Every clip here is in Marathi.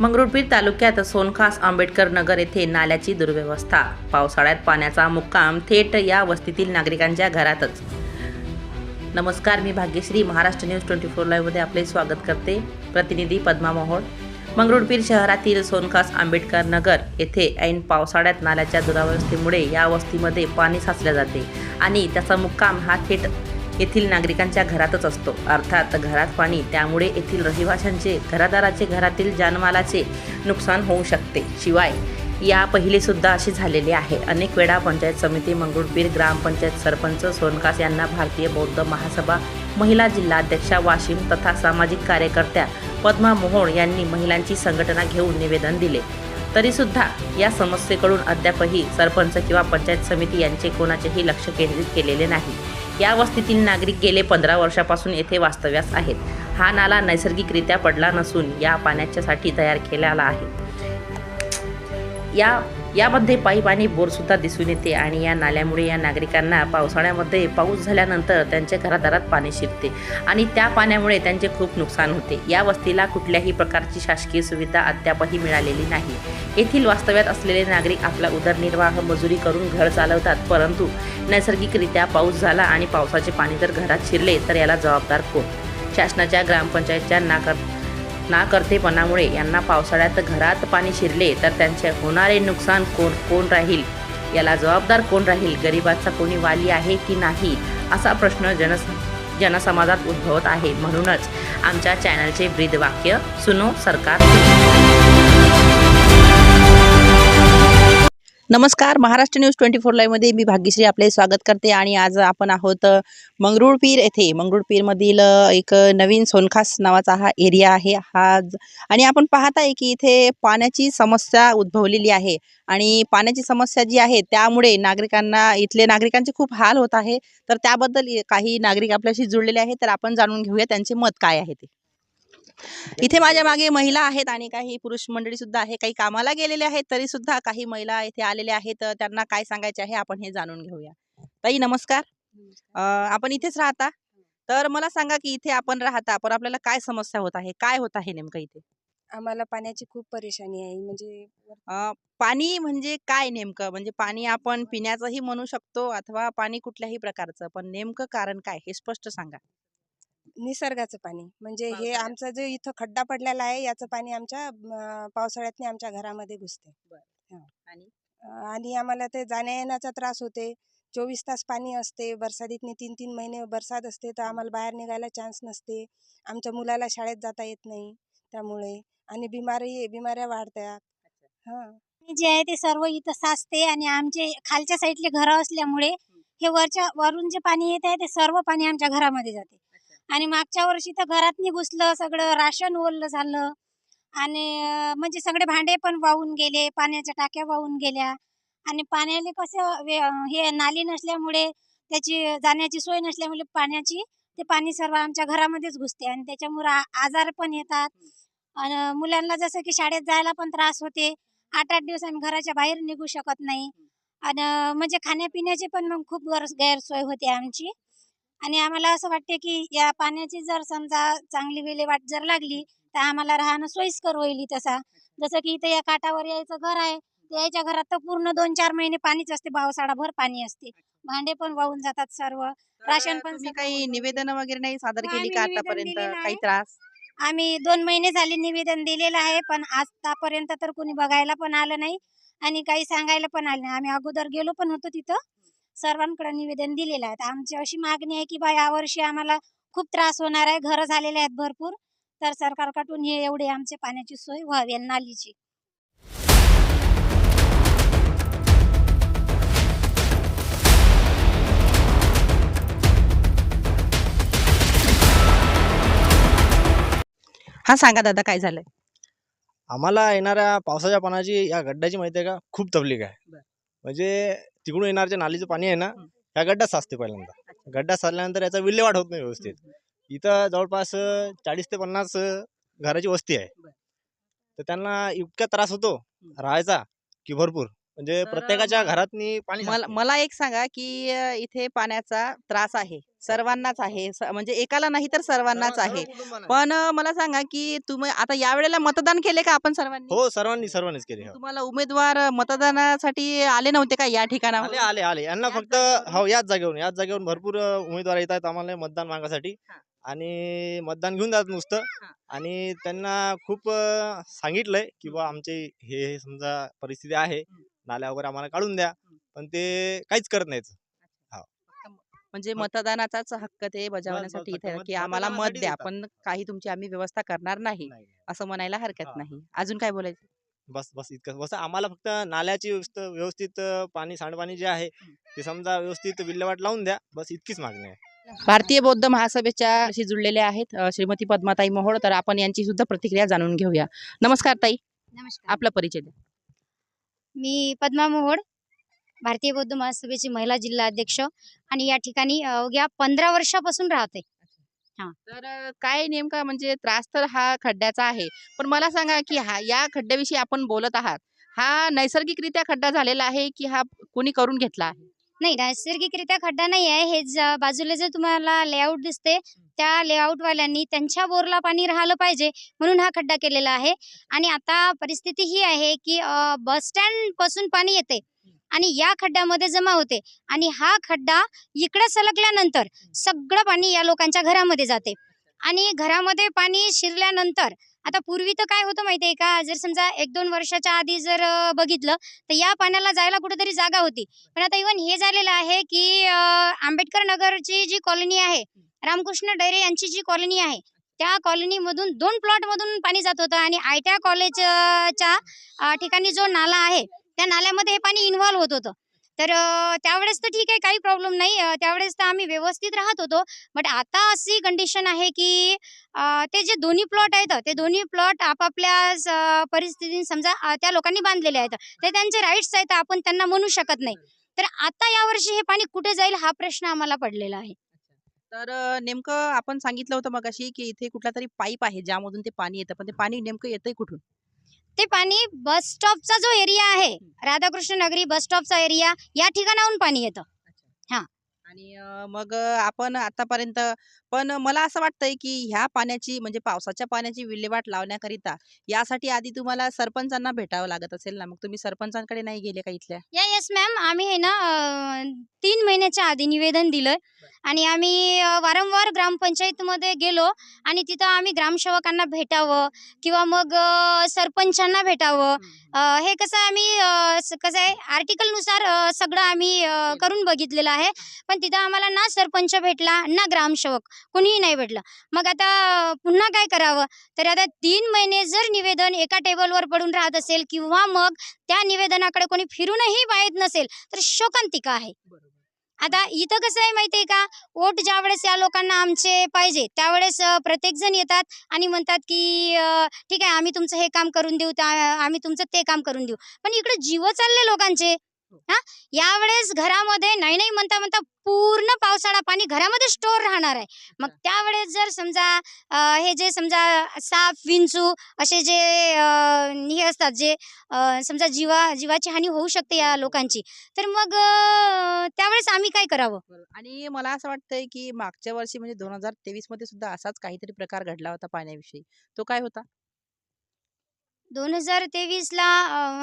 मंगरुळपीर तालुक्यात सोनखास आंबेडकर नगर येथे नाल्याची दुर्व्यवस्था. पावसाळ्यात पाण्याचा मुक्काम थेट या वस्तीतील नागरिकांच्या घरातच. नमस्कार मी Bhagyashree. Maharashtra news twenty four लाईव्हमध्ये आपले स्वागत करते. प्रतिनिधी पद्मा मोहोळ. मंगरुळपीर शहरातील सोनखास आंबेडकर नगर येथे ऐन पावसाळ्यात नाल्याच्या दुरावस्थेमुळे या वस्तीमध्ये पाणी साचले जाते आणि त्याचा मुक्काम हा थेट येथील नागरिकांच्या घरातच असतो. अर्थात घरात पाणी त्यामुळे येथील रहिवाशांचे घरादाराचे घरातील जानमालाचे नुकसान होऊ शकते. शिवाय या पहिले सुद्धा असे झालेले आहे. अनेक वेळा पंचायत समिती मंगरुळपीर ग्रामपंचायत सरपंच सोनकास यांना भारतीय बौद्ध महासभा महिला जिल्हाध्यक्षा वाशिम तथा सामाजिक कार्यकर्त्या पद्मा मोहोळ यांनी महिलांची संघटना घेऊन निवेदन दिले. तरीसुद्धा या समस्येकडून अद्यापही सरपंच किंवा पंचायत समिती यांचे कोणाचेही लक्ष केंद्रित केलेले नाही. या वस्तीतील नागरिक गेले पंधरा वर्षापासून येथे वास्तव्यास आहेत. हा नाला नैसर्गिकरित्या पडला नसून या पाण्याच्यासाठी तयार केलेला आहे. या यामध्ये पाईप आणि बोरसुद्धा दिसून येते आणि या नाल्यामुळे या नागरिकांना पावसाळ्यामध्ये पाऊस झाल्यानंतर त्यांच्या घरादारात पाणी शिरते आणि त्या पाण्यामुळे त्यांचे खूप नुकसान होते. या वस्तीला कुठल्याही प्रकारची शासकीय सुविधा अद्यापही मिळालेली नाही. येथील वास्तव्यात असलेले नागरिक आपला उदरनिर्वाह मजुरी करून घर चालवतात परंतु नैसर्गिकरित्या पाऊस झाला आणि पावसाचे पाणी जर घरात शिरले तर याला जबाबदार कोण? शासनाच्या ग्रामपंचायतच्या नाकर नाकर्तेपणामुळे यांना पावसाळ्यात घरात पाणी शिरले तर त्यांचे होणारे नुकसान कोण कोण राहील? याला जबाबदार कोण राहील? गरिबाचा कोणी वाली आहे की नाही? असा प्रश्न जनस जनसमाजात उद्भवत आहे. म्हणूनच आमच्या चॅनलचे ब्रीद वाक्य सुनो सरकार. नमस्कार महाराष्ट्र न्यूज ट्वेंटी फोर लाईव्हमध्ये मी भाग्यश्री आपले स्वागत करते आणि आज आपण आहोत मंगरुळपीर येथे. मंगरुळपीरमधील एक नवीन सोनखास नावाचा हा एरिया आहे. हा आणि आपण पाहत आहे की इथे पाण्याची समस्या उद्भवलेली आहे आणि पाण्याची समस्या जी आहे त्यामुळे नागरिकांना इथले नागरिकांचे खूप हाल होत आहे. तर त्याबद्दल काही नागरिक आपल्याशी जुळलेले आहेत तर आपण जाणून घेऊया त्यांचे मत काय आहे ते. इथे माझ्या मागे महिला आहेत आणि काही पुरुष मंडळी सुद्धा आहे काही कामाला गेलेले आहेत तरी सुद्धा काही महिला इथे आलेल्या आहेत. त्यांना काय सांगायचे आहे आपण हे जाणून घेऊया. ताई नमस्कार. आपण इथेच राहता? तर मला सांगा की इथे आपण राहता पण आपल्याला काय समस्या होत आहे? काय होत आहे नेमकं इथे? आम्हाला पाण्याची खूप परेशानी आहे. म्हणजे पाणी म्हणजे काय नेमकं? म्हणजे पाणी आपण पिण्याचंही म्हणू शकतो अथवा पाणी कुठल्याही प्रकारचं. पण नेमकं कारण काय? हे स्पष्ट सांगा. निसर्गाचं पाणी. म्हणजे हे पावसाळ्यात. आमचा जो इथं खड्डा पडलेला आहे याचं पाणी आमच्या अं, पावसाळ्यात आमच्या घरामध्ये घुसते आणि? अं, आणि आम्हाला ते जाण्या येण्याचा त्रास होते. चोवीस तास पाणी असते. बरसातीतनी तीन तीन महिने बरसात असते तर आम्हाला बाहेर निघायला चान्स नसते. आमच्या मुलाला शाळेत जाता येत नाही त्यामुळे. आणि बिमारी बिमाऱ्या वाढतात हां. पाणी जे आहे ते सर्व इथं साचते आणि आमचे खालच्या साईडले घरं असल्यामुळे हे वरच्या वरून जे पाणी येत आहे ते सर्व पाणी आमच्या घरामध्ये जाते. आणि मागच्या वर्षी तर घरात घुसलं सगळं राशन ओललं झालं. आणि म्हणजे सगळे भांडे पण वाहून गेले पाण्याच्या टाक्या वाहून गेल्या. आणि पाण्याला कसं वे- हे नाली नसल्यामुळे त्याची जाण्याची सोय नसल्यामुळे पाण्याची ते पाणी सर्व आमच्या घरामध्येच घुसते. आणि त्याच्यामुळे आ- आजार पण येतात. आणि मुलांना जसं की शाळेत जायला पण त्रास होते. आठ आठ दिवस आम्ही घराच्या बाहेर निघू शकत नाही. आणि म्हणजे खाण्यापिण्याची पण मग खूप गैरसोय होते आमची. आणि आम्हाला असं वाटते की या पाण्याची जर समजा चांगली विल्हेवाट जर लागली तर आम्हाला राहणं सोयीस्कर होईल तसा जसं की इथं या काठावर यायचं घर आहे यायच्या घरात तर पूर्ण दोन चार महिने पाणीच असते पावसाळाभर पाणी असते. भांडे पण वाहून जातात सर्व. राशन पण काही. निवेदन वगैरे नाही सादर केली का आतापर्यंत? काही. त्रास? आम्ही दोन महिने झाले निवेदन दिलेलं आहे पण आतापर्यंत तर कोणी बघायला पण आलं नाही आणि काही सांगायला पण आलं नाही. आम्ही अगोदर गेलो पण होतो तिथं. सर्वांकडे निवेदन दिलेलं आहे. तर आमची अशी मागणी आहे की बा यावर्षी आम्हाला खूप त्रास होणार आहे. घरं झालेले आहेत भरपूर. तर सरकारकडून हे एवढे आमचे पाण्याची सोय व्हावी आणि नालीची. हा सांगा दादा काय झालंय? आम्हाला येणाऱ्या पावसाच्या पाण्याची या गड्ड्याची माहिती आहे का? खूप तबलीक आहे. म्हणजे तिकडून येणारं जे नालीचं पाणी आहे ना. ह्या गड्ड्यात साचते पहिल्यांदा. गड्ड्यात साचल्यानंतर याचा विल्हेवाट होत नाही व्यवस्थित. इथं जवळपास चाळीस ते पन्नास घराची वस्ती आहे. तर त्यांना इतका त्रास होतो राहायचा की भरपूर. म्हणजे तर प्रत्येकाच्या घरातनी पाणी मला साचते. मला एक सांगा की अ, इथे पाण्याचा त्रास आहे सर्वांनाच आहे स- म्हणजे एकाला नाही तर सर्वांनाच सर्व- आहे सर्व कुटुंबांना आहे. पण अ, मला सांगा की तुम्ही आता या वेळेला मतदान केले का आपण सर्वांनी हो सर्वांनी सर्वांनीच केले हो. तुम्हाला उमेदवार अ, मतदानासाठी आले नव्हते का या ठिकाणावर आले आले आले यांना याच फक्त जागेवरून? हो याच जागेवरून याच जागेवरून भरपूर अ, उमेदवार येतात आम्हाला मतदान मागासाठी हा. आणि मतदान घेऊन जातात नुसतं हा. आणि त्यांना खूप अ, सांगितलंय की बा आमचे हे हे समजा परिस्थिती आहे. नाल्या वगैरे आम्हाला काढून द्या. पण ते काहीच करत नाहीत. म्हणजे मत- मतदानाचाच हक्क ते बजावण्यासाठी इथे की आम्हाला मत द्या. पण काही तुमची आम्ही व्यवस्था करणार नाही असं म्हणायला हरकत. नाही. अजून काय बोलायचं? बस बस इतकं. बस आम्हाला फक्त नाल्याची व्यवस्थ- व्यवस्थित पाणी सांडपाणी जे आहे ते समजा व्यवस्थित विल्हेवाट लावून द्या. बस इतकीच मागणी आहे. भारतीय बौद्ध महासभेच्या शी जुळलेले आहेत श्रीमती पद्माताई मोहोळ. तर आपण यांची सुद्धा प्रतिक्रिया जाणून घेऊया. नमस्कार ताई. नमस्कार. आपला परिचय द्या. मी पद्मा मोहोड भारतीय बौद्ध महासभेची महिला जिल्हा अध्यक्ष आणि या ठिकाणी अवघ्या पंधरा वर्षापासून राहते. तर काय नेमका म्हणजे त्रास तर हा खड्ड्याचा आहे पण मला सांगा की हा या खड्ड्याविषयी आपण बोलत आहात हा नैसर्गिकरित्या खड्डा झालेला आहे की हा कोणी करून घेतला आहे? नाही नैसर्गिकरित्या खड्डा नाही आहे हे ज- बाजूला जर तुम्हाला लेआउट दिसते त्या लेआउट वाल्यांनी त्यांच्या बोरला पाणी राहिलं पाहिजे म्हणून हा खड्डा केलेला आहे. आणि आता परिस्थिती ही आहे की बस स्टँडपासून पाणी येते आणि या खड्ड्यामध्ये जमा होते आणि हा खड्डा इकडे सलगल्यानंतर सगळं पाणी या लोकांच्या घरामध्ये जाते. आणि घरामध्ये पाणी शिरल्यानंतर आता पूर्वी तर काय होतं माहितीये का? जर समजा एक दोन वर्षाच्या आधी जर बघितलं तर या पाण्याला जायला कुठेतरी जागा होती. पण आता इव्हन हे झालेलं आहे की आंबेडकर नगरची जी कॉलनी आहे रामकृष्ण डैरे यांची जी कॉलनी आहे त्या कॉलनीमधून दोन प्लॉटमधून पाणी जात होतं आणि आय टी कॉलेजच्या ठिकाणी जो नाला आहे त्या नाल्यामध्ये हे पाणी इन्व्हॉल्व्ह होत होतं. तर त्यावेळेस तर ठीक आहे काही प्रॉब्लेम नाही. त्यावेळेस तर आम्ही व्यवस्थित राहत होतो. बट आता अशी कंडिशन आहे की ते जे दोन्ही प्लॉट आहेत ते दोन्ही प्लॉट आपापल्या परिस्थितीने समजा त्या लोकांनी बांधलेले आहेत. ते त्यांचे राईट्स आहेत आपण त्यांना म्हणू शकत नाही. तर आता यावर्षी हे पाणी कुठे जाईल हा प्रश्न आम्हाला पडलेला आहे. तर नेमकं आपण सांगितलं होतं मगाशी की इथे कुठला तरी पाईप आहे ज्यामधून ते पाणी येतं. पण ते पाणी नेमकं येतंय कुठून? ते पाणी बस स्टॉपचा जो एरिया आहे राधाकृष्ण नगरी बस स्टॉपचा एरिया या ठिकाणाहून पाणी येतं. हा. आणि अ, मग आपण आतापर्यंत पण मला असं वाटतंय की ह्या पाण्याची म्हणजे पावसाच्या पाण्याची विल्हेवाट लावण्याकरिता यासाठी आधी तुम्हाला सरपंचांना भेटावं लागत असेल ना? मग तुम्ही सरपंचांकडे नाही गेले का इथल्या? या येस मॅम आम्ही आहे ना अं, तीन महिन्याच्या आधी निवेदन दिलंय आणि आम्ही अं, वारंवार ग्रामपंचायतीमध्ये गेलो आणि तिथं आम्ही ग्रामसेवकांना भेटावं किंवा मग अं, सरपंचांना भेटावं. अं, हे कसं आम्ही अं, स- कसं आहे आर्टिकलनुसार अं, सगळं आम्ही अं, करून बघितलेलं आहे. पण तिथं आम्हाला ना सरपंच भेटला ना ग्रामसेवक. कोणीही नाही भेटलं. मग आता पुन्हा काय करावं? तर आता तीन महिने जर निवेदन एका टेबलवर पडून राहत असेल किंवा मग त्या निवेदनाकडे कोणी फिरूनही पाहत नसेल तर शोकांतिका आहे. आता इथं कसं आहे माहितीये का? वोट ज्या वेळेस या लोकांना आमचे पाहिजे त्यावेळेस प्रत्येक जण येतात आणि म्हणतात की ठीक आहे आम्ही तुमचं हे काम करून देऊ त्या- आम्ही तुमचं ते काम करून देऊ. पण इकडे जीव चालले लोकांचे. हा. यावेळेस घरामध्ये नाही नाही म्हणता म्हणता पूर्ण पावसाळा पाणी घरामध्ये स्टोर राहणार आहे. मग त्यावेळेस जर समजा हे जे समजा साप विंचू असे जे हे असतात जे समजा जीवा जीवाची हानी होऊ शकते या लोकांची तर मग त्यावेळेस आम्ही काय करावं. आणि मला असं वाटतंय की मागच्या वर्षी म्हणजे दोन हजार तेवीसमध्ये सुद्धा असाच काहीतरी प्रकार घडला होता पाण्याविषयी. तो काय होता? दोन हजार तेवीसला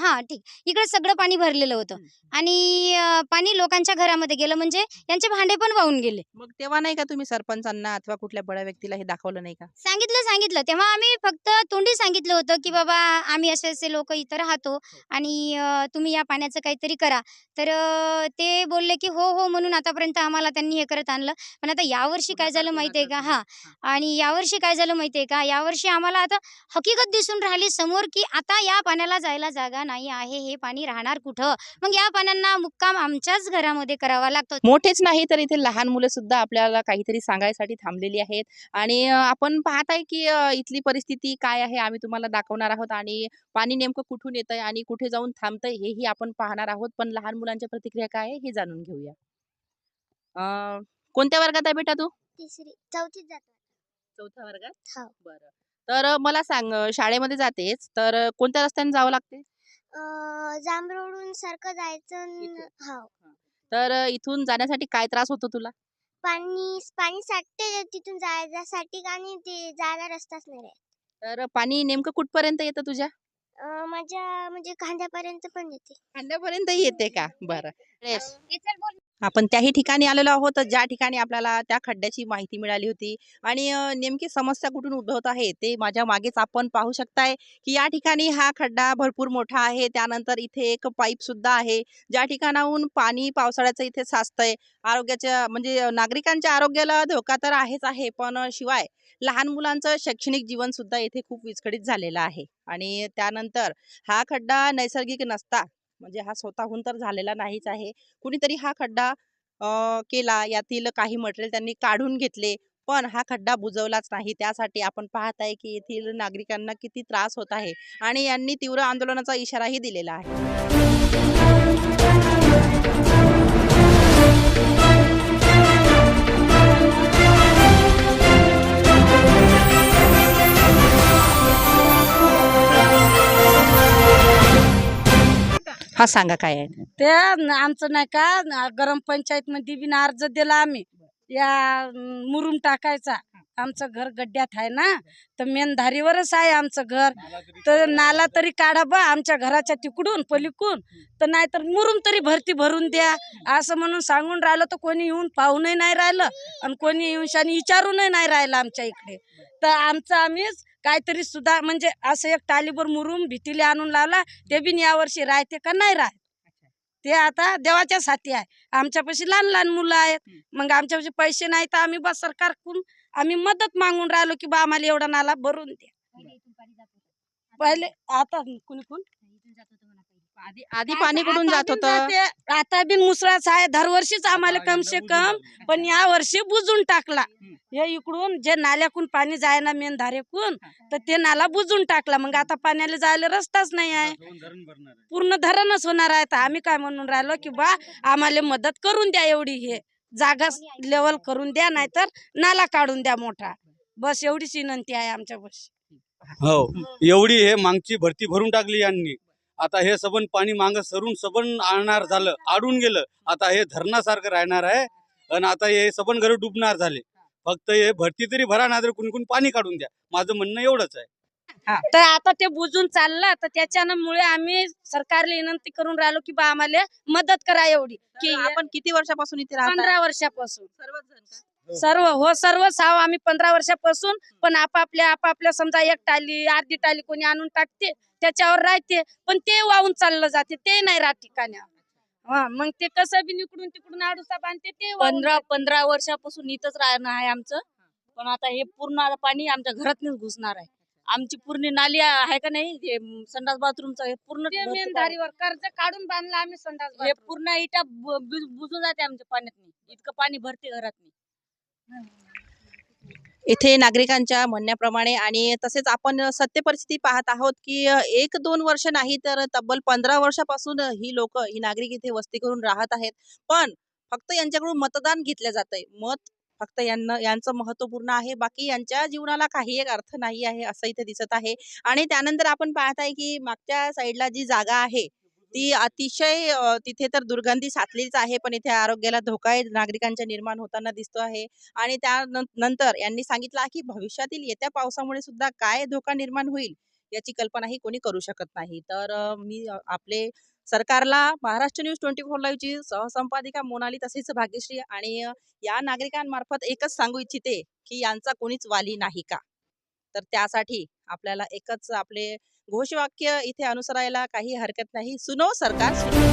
हा ठीक. इकडे सगळं पाणी भरलेलं होतं. आणि अं, पाणी लोकांच्या घरामध्ये गेलं म्हणजे यांचे भांडे पण वाहून गेले. मग तेव्हा नाही का तुम्ही सरपंचांना अथवा कुठल्या बड्या व्यक्तीला हे दाखवलं नाही का? सांगितलं सांगितलं. तेव्हा आम्ही फक्त तोंडी सांगितलं होतं की बाबा आम्ही असे असे लोक इथं राहतो आणि अं, तुम्ही या पाण्याचं काहीतरी करा. तर अं, ते बोलले की हो हो म्हणून आतापर्यंत आम्हाला त्यांनी हे करत आणलं. पण आता यावर्षी काय झालं माहितीये का? हा. आणि यावर्षी काय झालं माहितीये का? यावर्षी आम्हाला आता हकीकत दिसून राहिली. समोर की आता या पाण्याला जायला जागा नाही आहे हे पाणी राहणार कुठं? मग या पाण्यांना मुक्काम आमच्याच घरामध्ये करावा लागतो. मोठेच नाही तर इथे लहान मुलं सुद्धा आपल्याला काहीतरी सांगायसाठी थांबलेली आहेत. आणि आपण पाहत आहे की इथली परिस्थिती काय आहे आम्ही तुम्हाला दाखवणार आहोत आणि पाणी नेमकं कुठून येतंय आणि कुठे जाऊन थांबतंय हेही आपण पाहणार आहोत. पण लहान मुलांच्या प्रतिक्रिया काय आहे हे जाणून घेऊया. अ, कोणत्या वर्गात आहे बेटा तू? तिसरी चौथीत जातो. चौथ्या वर्गात? हो. बरं. तर मला सांग शाळेमध्ये जातेस तर कोणत्या रस्त्याने जावं लागते? जांभरोडून सारखं जायचं न-? हो. तर इथून जाण्यासाठी काय त्रास होतो तुला? पाणी पाणी साठते तिथून जायसाठी आणि ते जायला रस्ताच नाही राहत. तर पाणी नेमकं कुठपर्यंत येतं तुझ्या? अं, माझ्या म्हणजे खांद्यापर्यंत पण येते. खांद्यापर्यंत येते का? बरं. आपण त्याही ठिकाणी आलेलो आहोत. ज्या ठिकाणी आपल्याला त्या खड्ड्याची माहिती मिळाली होती. आणि नेमकी समस्या कुठून उद्भवत आहे ते माझ्या मागेच आपण पाहू शकताय की या ठिकाणी हा खड्डा भरपूर मोठा आहे. त्यानंतर इथे एक पाईप सुद्धा आहे. ज्या ठिकाणाहून पाणी पावसाळ्याचं इथे साचतंय. आरोग्याच्या म्हणजे नागरिकांच्या आरोग्याला धोका तर आहेच आहे. पण शिवाय लहान मुलांचं शैक्षणिक जीवन सुद्धा इथे खूप विस्कळीत झालेलं आहे. आणि त्यानंतर हा खड्डा नैसर्गिक नसता. म्हणजे हा स्वतःहून तर झालेला नाहीच आहे. कुणीतरी हा खड्डा केला यातील काही मटेरियल त्यांनी काढून घेतले पण हा खड्डा बुजवलाच नाही. त्यासाठी आपण पाहत आहे की येथील नागरिकांना किती त्रास होत आहे आणि यांनी तीव्र आंदोलनाचा इशाराही दिलेला आहे. हा सांगा काय आहे? ते न- आमचं नाही का न- गरम पंचायत मध्ये बी अर्ज दिला आम्ही. या अं, मुरुम टाकायचा. आमचं घर गड्ड्यात आहे ना तर मेनधारीवरच आहे आमचं घर. तर नाला तरी काढा बा आमच्या घराच्या तिकडून पलीकडून. तर नाहीतर मुरुम तरी भरती भरून द्या. असं म्हणून सांगून राहिलं तर कोणी येऊन पाहूनही नाही राहिलं. आणि कोणी येऊन शानी विचारूनही नाही राहिलं आमच्या इकडे. तर आमचं आम्हीच काहीतरी सुद्धा म्हणजे असं एक टालीभर मुरुम भीतीला आणून लावला ते बी यावर्षी राहते का नाही राहत. ते आता देवाच्या साथी आहे. आमच्यापाशी लहान लहान मुलं आहेत. मग आमच्यापाशी पैसे नाही तर आम्ही बस सरकारकडून आम्ही मदत मागून राहिलो की बा आम्हाला एवढा नाला भरून द्या. पहिले आता कुणी कोण? आधी आधी पाणी कुठून जात होतं? जाते, आता बी मुसळाच आहे दरवर्षीच आम्हाला कम से कम पण या वर्षी बुजून टाकला. हे इकडून जे नाल्याकून पाणी जाय ना मेन धारेकून तर ते नाला बुजून टाकला. मग आता पाण्याला जायला रस्ताच नाही आहे. पूर्ण धरणच होणार आहे. तर आम्ही काय म्हणून राहिलो की बा आम्हाला मदत करून द्या एवढी हे. जागा लेवल करून द्या नाहीतर नाला काढून द्या मोठा. बस एवढीच विनंती आहे आमच्या बस हो. एवढी हे मागची भरती भरून टाकली यांनी. आता हे सबन पाणी मांग सरून सबन आणणार झालं आडून गेलं. आता हे धरणासारखं राहणार आहे. आणि आता हे सबन घर डुबणार झाले. फक्त हे भरती तरी भरा ना तर कुणी कुणी पाणी काढून द्या. माझं म्हणणं एवढंच आहे. तर आता ते बुजून चाललं तर त्याच्यानं मुळे आम्ही सरकारला विनंती करून राहिलो की बा आम्हाला मदत करा एवढी. की आपण किती वर्षापासून इथे राहतो पंधरा वर्षापासून. सर्व हो सर्व साव आम्ही पंधरा वर्षापासून पण आपापल्या आपापल्या समजा एक टाली अर्धी टाली कोणी आणून टाकते त्याच्यावर राहते पण ते वाहून चाललं जाते ते नाही राहत ठिकाणी. हा मग ते कसं बी इकडून तिकडून आडूसा बांधते ते पंधरा पंधरा वर्षापासून इथंच राहणं आहे आमचं पण आता हे पूर्ण आता पाणी आमच्या घरातच घुसणार आहे. आमची पूर्ण नाली आहे का नाही म, संडास बाथरूमचं हे पूर्ण. धारीवर कर्ज काढून बांधला आम्ही संडास हे पूर्ण इटा बुजून जाते आमच्या पाण्यात इतकं पाणी भरते घरात इथे नागरिकांच्या म्हणण्याप्रमाणे आणि तसेच आपण सत्य परिस्थिती पाहत आहोत की एक दोन वर्ष नाही तर तब्बल पंधरा वर्षापासून ही लोक ही नागरिक इथे वस्ती करून राहत आहेत. पण फक्त यांच्याकडून मतदान घेतलं जातंय. मत फक्त यांना यांचं महत्त्वपूर्ण आहे. बाकी यांच्या जीवनाला काही एक अर्थ नाही आहे असं इथे दिसत आहे. आणि त्यानंतर आपण पाहत आहे की मागच्या साईडला जी जागा आहे ती अतिशय तिथे तर दुर्गंधी साचलीच आहे पण इथे आरोग्याला धोका नागरिकांच्या निर्माण होताना दिसतो आहे. आणि त्यानंतर यांनी सांगितलं की भविष्यातील येत्या पावसामुळे सुद्धा काय धोका निर्माण होईल याची कल्पनाही कोणी करू शकत नाही. तर मी आपले सरकारला महाराष्ट्र न्यूज ट्वेंटी फोर लाईव्हची सहसंपादिका मोनाली तसेच भाग्यश्री आणि या नागरिकांमार्फत एकच सांगू इच्छिते की यांचा कोणीच वाली नाही का? तर त्यासाठी आपल्याला एकच आपले घोषवाक्य इथे अनुसरायला काही हरकत नाही. सुनो सरकार सुनो.